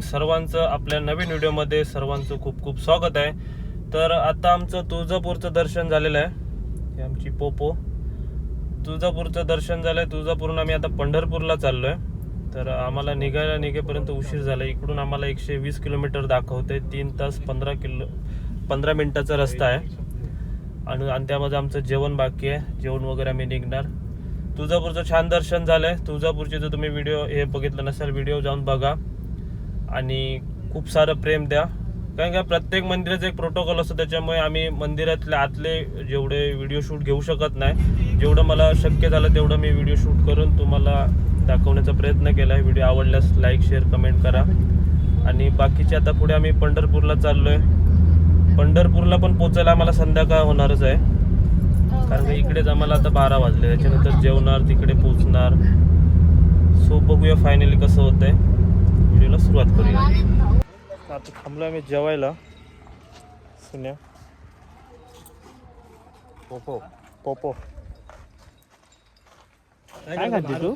Morning. सर्वांचं आपल्या नवीन व्हिडिओमध्ये सर्वांचं खूप खूप स्वागत आहे. तर आता आमचं तुळजापूरचं दर्शन झालेलं आहे. ही आमची पोपो. तुळजापूरचं दर्शन झालं आहे तुळजापूरहून आम्ही आता पंढरपूरला चाललो आहे तर आम्हाला निघायला निघेपर्यंत उशीर झाला इकडून आम्हाला एकशे वीस किलोमीटर दाखवते. तीन तास पंधरा किलो पंधरा मिनटाचा रस्ता आहे. आणि आणि त्यामध्ये आमचं जेवण बाकी आहे. जेवण वगैरे आम्ही निघणार. तुळजापूरचं छान दर्शन झालं आहे तुळजापूरचे जर तुम्ही व्हिडिओ हे बघितलं नसेल व्हिडिओ जाऊन बघा. आणि खूप सारं प्रेम द्या. कारण का प्रत्येक मंदिराचं एक प्रोटोकॉल असतो त्याच्यामुळे आम्ही मंदिरातले आतले जेवढे व्हिडिओ शूट घेऊ शकत नाही जेवढं मला शक्य झालं तेवढं मी व्हिडिओ शूट करून तुम्हाला दाखवण्याचा प्रयत्न केला. आहे व्हिडिओ आवडल्यास लाईक शेअर कमेंट करा. आणि बाकीचे आता पुढे आम्ही पंढरपूरला चाललो आहे पंढरपूरला पण पोचायला आम्हाला संध्याकाळ होणारच आहे. कारण का इकडेच आम्हाला आता बारा वाजले. त्याच्यानंतर जेवणार तिकडे पोचणार. सो बघूया फायनली कसं होतं आहे व्हिडिओला सुरुवात करूया. आता थांबलो आम्ही जेवायला. सुन्या. पोपो. पोपो. काय खाते तू?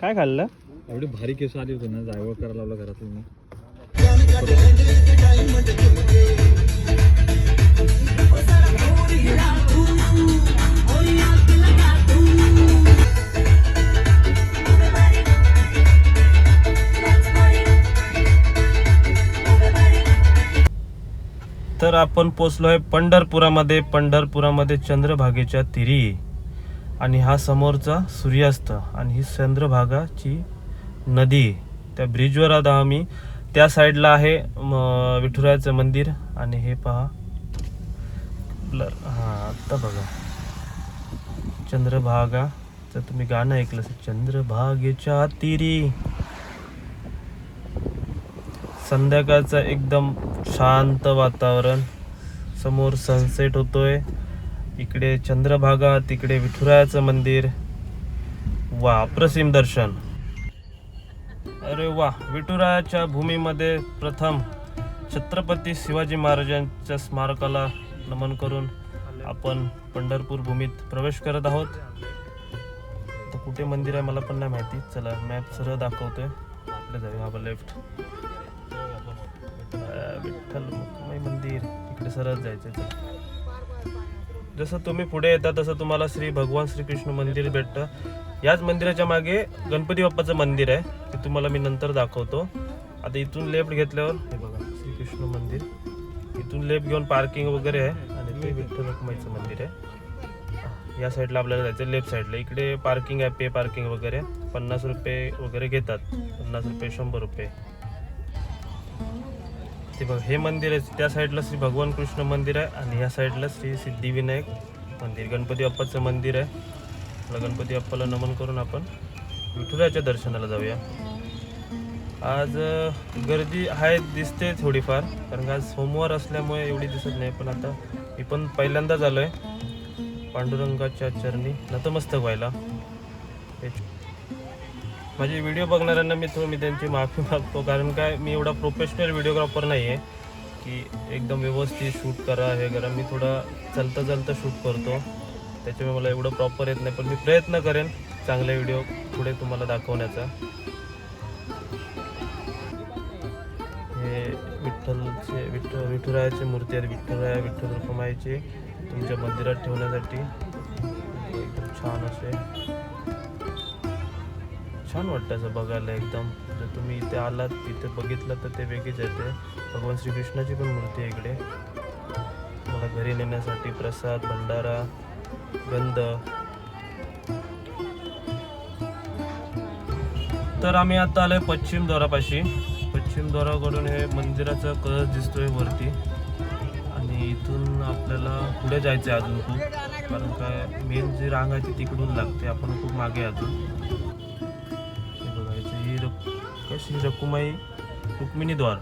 काय खाल्लं? एवढी भारी केस आली होती ना जायवळ करायला लावलं घरातून तर आपण पोचलो आहे पंढरपुरामध्ये. पंढरपुरामध्ये चंद्रभागेच्या तिरी. आणि हा समोरचा सूर्यास्त आणि ही चंद्रभागाची नदी. त्या ब्रिजवर आता आम्ही. त्या साईडला आहे विठुरायाचं मंदिर. आणि हे पहा. ब्लर. हां आत्ता बघा. चंद्रभागा. तर तुम्ही गाणं ऐकलं चंद्रभागेच्या तिरी. संध्याकाळचं एकदम शांत वातावरण. समोर सनसेट होतोय. इकडे चंद्रभागा तिकडे विठुरायाचं मंदिर. वा अप्रसिम दर्शन. अरे वा विठुरायाच्या भूमीमध्ये प्रथम छत्रपती शिवाजी महाराजांच्या स्मारकाला नमन करून आपण पंढरपूर भूमीत प्रवेश करत आहोत. तर कुठे मंदिर आहे मला पण नाही माहिती. चला मॅप सरळ दाखवतोय. इकडे जाऊया आपण लेफ्ट विठ्ठल मंदिर. इकडे सरळ जायचं आहे. जसं तुम्ही पुढे येता तसं तुम्हाला श्री भगवान श्रीकृष्ण मंदिर भेटतं. याच मंदिराच्या मागे गणपती बाप्पाचं मंदिर आहे. ते तुम्हाला मी नंतर दाखवतो. आता इथून लेफ्ट घेतल्यावर हे बघा श्रीकृष्ण मंदिर. इथून लेफ्ट घेऊन पार्किंग वगैरे आहे. आणि ते विठ्ठल रखुमाईचं मंदिर आहे. या साईडला आपल्याला जायचं लेफ्ट साईडला. इकडे पार्किंग आहे पे पार्किंग वगैरे. पन्नास रुपये वगैरे घेतात. पन्नास रुपये शंभर रुपये. ते बघ हे मंदिर आहे त्या साईडला श्री भगवान कृष्ण मंदिर आहे आणि या साईडला श्री सिद्धिविनायक मंदिर. गणपती बाप्पाचं मंदिर आहे. आपला गणपती बाप्पाला नमन करून आपण विठुराच्या दर्शनाला जाऊया. आज गर्दी आहे दिसते थोडीफार कारण आज सोमवार असल्यामुळे एवढी दिसत नाही पण आता मी पण पहिल्यांदाच आलो आहे पांडुरंगाच्या चरणी नतमस्तक व्हायला. म्हणजे माझे व्हिडिओ बघणाऱ्यांना मी थोडं मी त्यांची माफी मागतो. कारण काय मी एवढा प्रोफेशनल व्हिडिओग्राफर नाही आहे की एकदम व्यवस्थित शूट करा हे करा. मी थोडा चलता चलता शूट करतो. त्याच्यामुळे मला एवढं प्रॉपर येत नाही. पण मी प्रयत्न करेन चांगले व्हिडिओ पुढे तुम्हाला दाखवण्याचा. हे विठ्ठलचे विठ्ठल विठुरायाची मूर्ती आहे विठ्ठलराया विठ्ठल रखुमाईची तुमच्या मंदिरात ठेवण्यासाठी. एकदम छान असे. छान वाटतं असं बघायला एकदम. जर तुम्ही इथे आलात तिथे बघितलं तर ते वेगळीच येते. भगवान श्रीकृष्णाची पण मूर्ती आहे इकडे. मला घरी नेण्यासाठी प्रसाद भंडारा गंध. तर आम्ही आता आलोय पश्चिम द्वारापाशी. पश्चिम द्वाराकडून हे मंदिराचा कळस दिसतोय वरती. आणि इथून आपल्याला पुढे जायचं आहे अजून खूप. कारण काय मेन जी रांग आहे ती तिकडून लागते. आपण खूप मागे अजून. रक श्री रकुमाई रुक्मिणी द्वार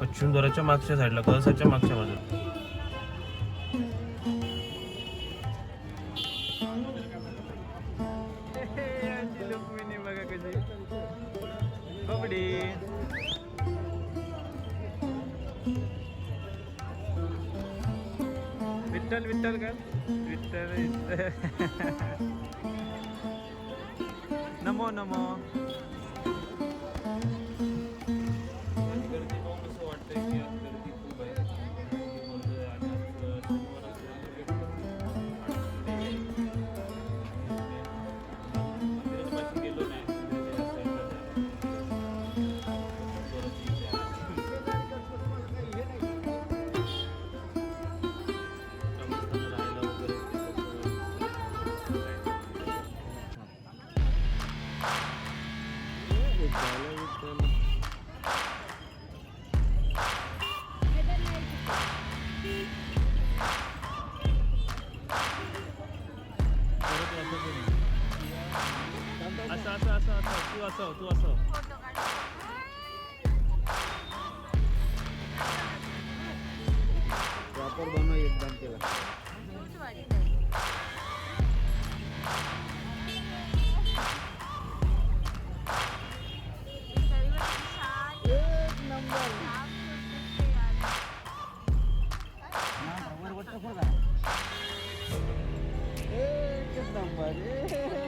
पश्चिम द्वाराच्या मागच्या साईडला कळसाच्या मागच्या बाजूला. विठ्ठल विठ्ठल का? विठ्ठल. नमो नमो. असं असं असं असं तू असं तू असं Aê!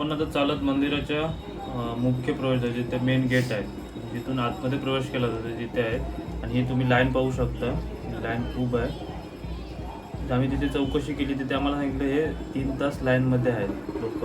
आपण आता चालत मंदिराच्या मुख्य प्रवेश जिथे मेन गेट आहे जिथून आतमध्ये प्रवेश केला जातो तिथे आहे आणि ही तुम्ही लाईन पाहू शकता. लाईन खूप आहे. तर आम्ही तिथे चौकशी केली तिथे आम्हाला सांगितलं हे तीन तास लाईनमध्ये आहेत लोक.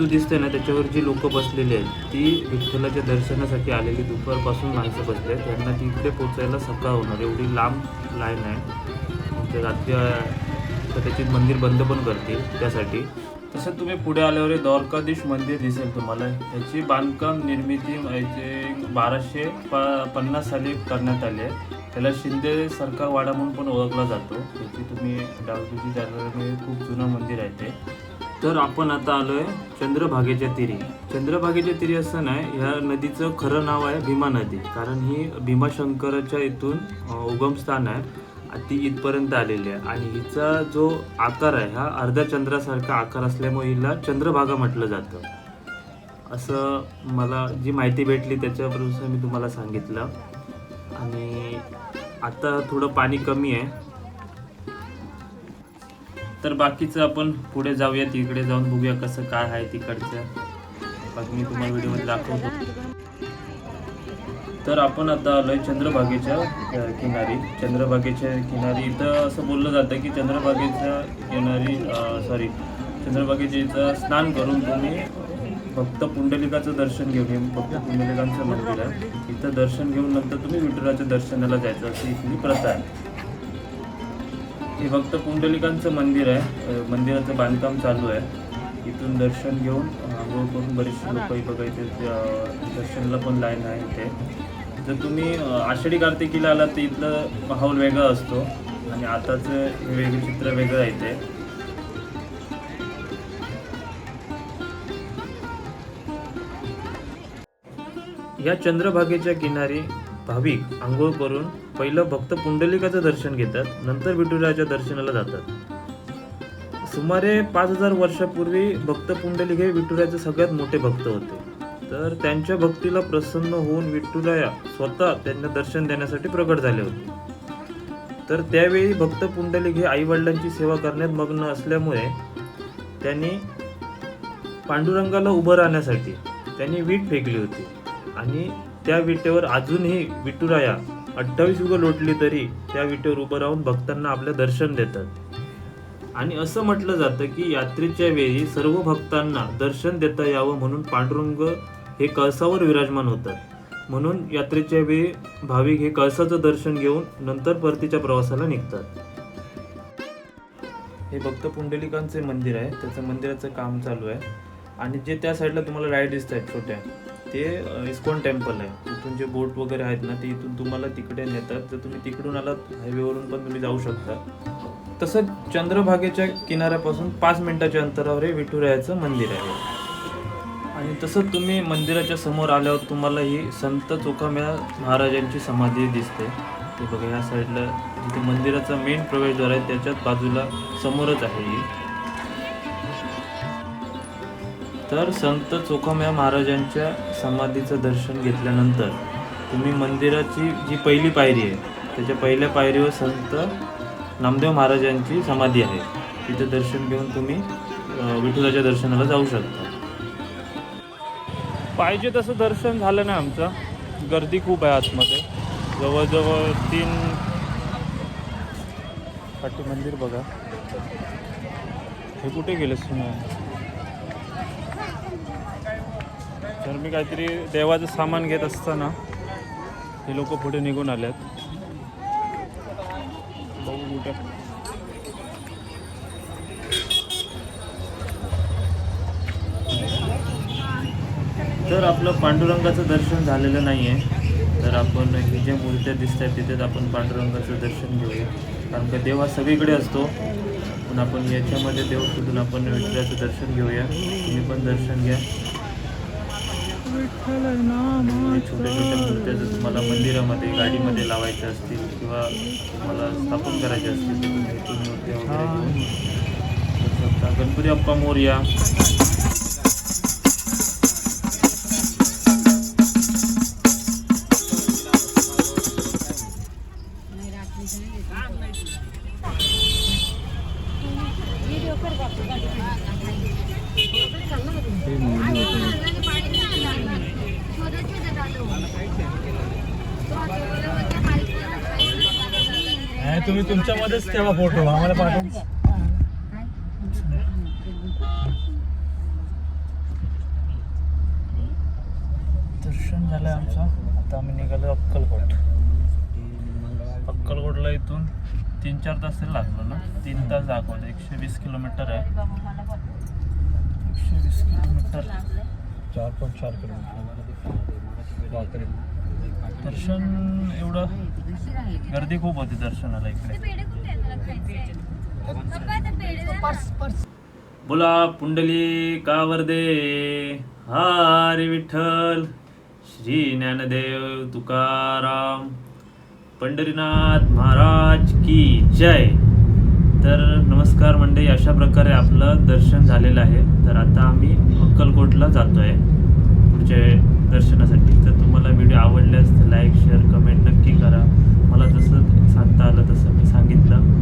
उज्ज्वल सेतू ना त्याच्यावर जी लोक बसलेली आहेत ती विठ्ठलाच्या दर्शनासाठी आलेली दुपारपासून माणसं बसले आहेत त्यांना तिकडे पोचायला सकाळ होणार. एवढी लांब लाईन आहे. म्हणजे रात्री अं, कदाचित मंदिर बंद पण करतील त्यासाठी. तसं तुम्ही पुढे आल्यावर द्वारकाधीश मंदिर दिसेल तुम्हाला. याची बांधकाम निर्मिती याचे बाराशे प पन्नास साली करण्यात आली आहे. त्याला शिंदे सरकार वाडा म्हणून पण ओळखला जातो. त्याची तुम्ही डावजीची जाणणारे खूप जुनं मंदिर आहे ते. तर आपण आता आलो आहे चंद्रभागेच्या तिरी. चंद्रभागेच्या तिरी असं नाही ह्या नदीचं खरं नाव आहे भीमा नदी. कारण ही भीमाशंकराच्या इथून उगमस्थान आहे. ती इथपर्यंत आलेली आहे. आणि हिचा जो आकार आहे हा अर्ध्या चंद्रासारखा आकार असल्यामुळे हिला चंद्रभागा म्हटलं जातं. असं मला जी माहिती भेटली त्याच्याबरोबर मी तुम्हाला सांगितलं. आणि आता थोडं पाणी कमी आहे. तर बाकीचं आपण पुढे जाऊया तिकडे जाऊन बघूया कसं काय आहे तिकडचं. बाकी मी तुम्हाला व्हिडिओमध्ये दाखवतो. तर आपण आता आलोय चंद्रभागेच्या किनारी. चंद्रभागेच्या किनारी इथं असं बोललं जातं की चंद्रभागेच्या किनारी सॉरी चंद्रभागेच्या इथं स्नान करून तुम्ही फक्त पुंडलिकाचं दर्शन घेऊन हे फक्त पुंडलिकांचं मंदिर आहे. इथं दर्शन घेऊन नंतर तुम्ही विठुराच्या दर्शनाला जायचं अशी इथली प्रथा आहे. हे फक्त पुंडलिकांचं मंदिर आहे. मंदिराचं बांधकाम चालू आहे. इथून दर्शन घेऊन आंघोळ करून बरेचसे लोक अ, दर्शनला पण लाईन आहे इथे. जर तुम्ही आषाढी कार्तिकीला आलात तर इथलं माहोल वेगळा असतो. आणि आताचं हे वेगळं चित्र वेगळं आहे इथे. या चंद्रभागेच्या किनारी भाविक आंघोळ करून पहिलं भक्त पुंडलिकाचं दर्शन घेतात नंतर विठुरायाच्या दर्शनाला जातात. सुमारे पाच हजार वर्षापूर्वी भक्त पुंडलिक हे विठुरायाचे सगळ्यात मोठे भक्त होते. तर त्यांच्या भक्तीला प्रसन्न होऊन विठुराया स्वतः त्यांना दर्शन देण्यासाठी प्रकट झाले होते. तर त्यावेळी भक्त पुंडलिक हे आईवडिलांची सेवा करण्यात मग्न असल्यामुळे त्यांनी पांडुरंगाला उभं राहण्यासाठी त्यांनी वीट फेकली होती आणि त्या विटेवर अजूनही विठुराया अठ्ठावीस युग लोटली तरी त्या विटेवर उभं राहून भक्तांना आपलं दर्शन देतात. आणि असं म्हटलं जातं की यात्रेच्या वेळी सर्व भक्तांना दर्शन देता यावं म्हणून पांडुरंग हे कळसावर विराजमान होतात. म्हणून यात्रेच्या वेळी भाविक हे कळसाचं दर्शन घेऊन नंतर परतीच्या प्रवासाला निघतात. हे भक्त पुंडलिकांचे मंदिर आहे. त्याचं मंदिराचं काम चालू आहे. आणि जे त्या साईडला तुम्हाला राईड दिसत आहेत छोट्या. ते इस्कॉन टेम्पल आहे. इथून जे बोट वगैरे आहेत ना ते इथून तुम्हाला तिकडे नेतात. तर तुम्ही तिकडून आलात हायवेवरून पण तुम्ही जाऊ शकता. तसंच चंद्रभागेच्या किनाऱ्यापासून पाच मिनिटाच्या अंतरावर हे विठुरायाचं मंदिर आहे. आणि तसंच तुम्ही मंदिराच्या समोर आल्यावर तुम्हाला ही संत चोखाम्या महाराजांची समाधी दिसते. ते बघा ह्या साईडला जिथे मंदिराचा मेन प्रवेशद्वार आहे त्याच्याच बाजूला समोरच आहे ही. तर संत चोखामया महाराजांच्या समाधीचं दर्शन घेतल्यानंतर तुम्ही मंदिराची जी पहिली पायरी आहे त्याच्या पहिल्या पायरीवर संत नामदेव महाराजांची समाधी आहे. तिथे दर्शन घेऊन तुम्ही विठुलाच्या दर्शनाला जाऊ शकता. पाहिजे तसं दर्शन झालं नाही आमचं. गर्दी खूप आहे आतमध्ये. जवळजवळ तीन पाठी मंदिर बघा. हे कुठे गेले सुना? तर मी काहीतरी देवाचं सामान घेत असताना हे लोक पुढे निघून आल्यात बघू कुठे. तर आपलं पांडुरंगाचं दर्शन झालेलं नाही आहे तर आपण ही ज्या मूर्त्या दिसत आहेत तिथेच आपण पांडुरंगाचं दर्शन घेऊया. कारण का देव हा सगळीकडे असतो. पण आपण याच्यामध्ये देव शोधून आपण विठ्ठलाचं दर्शन घेऊया. तुम्ही पण दर्शन घ्या. छोट्या छोट्या मूर्त्या जर तुम्हाला मंदिरामध्ये गाडीमध्ये लावायच्या असतील किंवा तुम्हाला स्थापन करायचे असतील तुम्ही मूर्त्या वगैरे घेऊन गणपती अप्पा मोरया. आणि तुम्ही तुमच्यामध्येच ठेवा. फोटो आम्हाला पाठवा. दर्शन झालं आमचं. आता आम्ही निघालो अक्कलकोट. अक्कलकोटला इथून तीन चार तास तरी लागलं ना? तीन तास दाखवलं. एकशे वीस किलोमीटर आहे. एकशे वीस किलोमीटर. चार पॉईंट चार किलोमीटर. दर्शन एवढं गर्दी खूप होती दर्शनाला इकडे. बोला पुंडली कावर्दे. हरे विठ्ठल. श्री ज्ञानदेव तुकाराम. पंढरीनाथ महाराज की जय. तर नमस्कार मंडळी अशा प्रकारे आपलं दर्शन झालेलं आहे. तर आता आम्ही अक्कलकोटला जातो आहे पुढच्या दर्शनासाठी. तर व्हिडिओ आवडल्यास लाईक शेअर कमेंट नक्की करा. मला जसं सांगता आलं तसं मी सांगितलं.